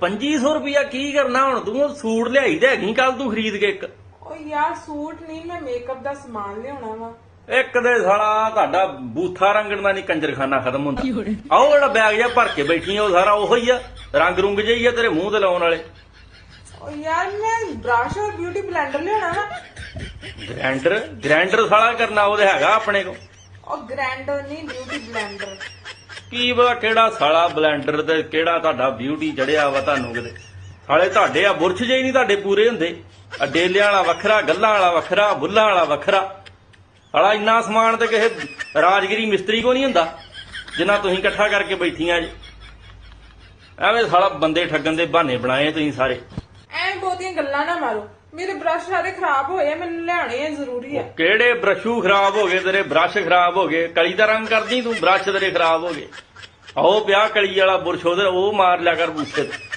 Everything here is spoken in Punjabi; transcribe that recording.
2500 ਰੁਪਿਆ ਕੀ ਕਰਨਾ ਹੁਣ? ਤੂੰ ਉਹ ਸੂਟ ਲਿਆਈ ਤੇ ਹੈਗੀ ਕੱਲ ਤੂੰ ਖਰੀਦ ਕੇ ਇੱਕ। ਓ ਯਾਰ ਸੂਟ ਨਹੀਂ ਮੈਂ ਮੇਕਅਪ ਦਾ ਸਮਾਨ ਲਿਆਉਣਾ ਵਾ। ਇੱਕ ਦੇ ਸਾਲਾ ਤੁਹਾਡਾ ਬੂਥਾ ਰੰਗਣ ਦਾ ਨਹੀਂ ਕੰਜਰਖਾਨਾ ਖਤਮ ਹੁੰਦਾ। ਆਓ ਜਿਹੜਾ ਬੈਗ ਜਿਹਾ ਭਰ ਕੇ ਬੈਠੀ ਆ ਉਹ ਸਾਰਾ ਉਹੋ ਹੀ ਆ ਰੰਗ ਰੁੰਗ ਜਿਹੀ ਆ ਤੇਰੇ ਮੂੰਹ ਤੇ ਲਾਉਣ ਵਾਲੇ। ਓ ਯਾਰ ਮੈਂ ਬ੍ਰਸ਼ ਔਰ ਬਿਊਟੀ ਬਲੈਂਡਰ ਲਿਆਉਣਾ ਵਾ। ਗ੍ਰੈਂਡਰ ਗ੍ਰੈਂਡਰ ਸਾਲਾ ਕਰਨਾ ਉਹਦੇ ਹੈਗਾ ਆਪਣੇ ਕੋ ਉਹ ਗ੍ਰੈਂਡਰ ਨਹੀਂ ਬਿਊਟੀ ਬਲੈਂਡਰ ਕੀ ਪਤਾ ਕਿਹੜਾ ਸਾਲਾ ਬਲੈਂਡਰ ਤੇ ਕਿਹੜਾ ਤੁਹਾਡਾ ਬਿਊਟੀ ਚੜਿਆ ਵਾ ਤੁਹਾਨੂੰ ਕਿਤੇ? ਸਾਲੇ ਤੁਹਾਡੇ ਆ ਬੁਰਸ਼ ਜਿਹੇ ਨਹੀਂ ਤੁਹਾਡੇ ਪੂਰੇ ਹੁੰਦੇ। ਆ ਡੇਲਿਆਂ ਵਾਲਾ ਵੱਖਰਾ, ਗੱਲਾਂ ਵਾਲਾ ਵੱਖਰਾ, ਬੁੱਲਾਂ ਵਾਲਾ ਵੱਖਰਾ। ਸਾਲਾ ਇੰਨਾ ਸਮਾਨ ਤੇ ਕਿਸੇ ਰਾਜਗਰੀ ਮਿਸਤਰੀ ਕੋ ਨਹੀਂ ਹੁੰਦਾ, ਜਿੰਨਾ ਤੁਸੀਂ ਇਕੱਠਾ ਕਰਕੇ ਬੈਠੀਆਂ ਜੀ। ਐਵੇਂ ਸਾਲਾ ਬੰਦੇ ਠੱਗਣ ਦੇ ਬਹਾਨੇ ਬਣਾਏ ਤੁਸੀਂ ਸਾਰੇ। ਬਹੁਤੀਆਂ ਗੱਲਾਂ ਨਾ ਮਾਰੋ। ਮੇਰੇ ਬ੍ਰਸ਼ ਸਾਰੇ ਖਰਾਬ ਹੋਏ ਆ, ਮੈਨੂੰ ਲਿਆਣੇ ਆ, ਜ਼ਰੂਰੀ ਆ। ਕਿਹੜੇ ਬਰਸ਼ੂ ਖਰਾਬ ਹੋ ਗਏ, ਤੇਰੇ ਬ੍ਰਸ਼ ਖਰਾਬ ਹੋ ਗਏ? ਕਲੀ ਦਾ ਰੰਗ ਕਰਦੀ ਤੂੰ, ਬ੍ਰਸ਼ ਤੇਰੇ ਖਰਾਬ ਹੋ ਗਏ। ਆਓ ਪਿਆ ਕਲੀ ਵਾਲਾ ਬੁਰਸ਼ ਉਹਦੇ, ਉਹ ਮਾਰ ਲਿਆ ਕਰ ਬੂਥੇ ਤੇ।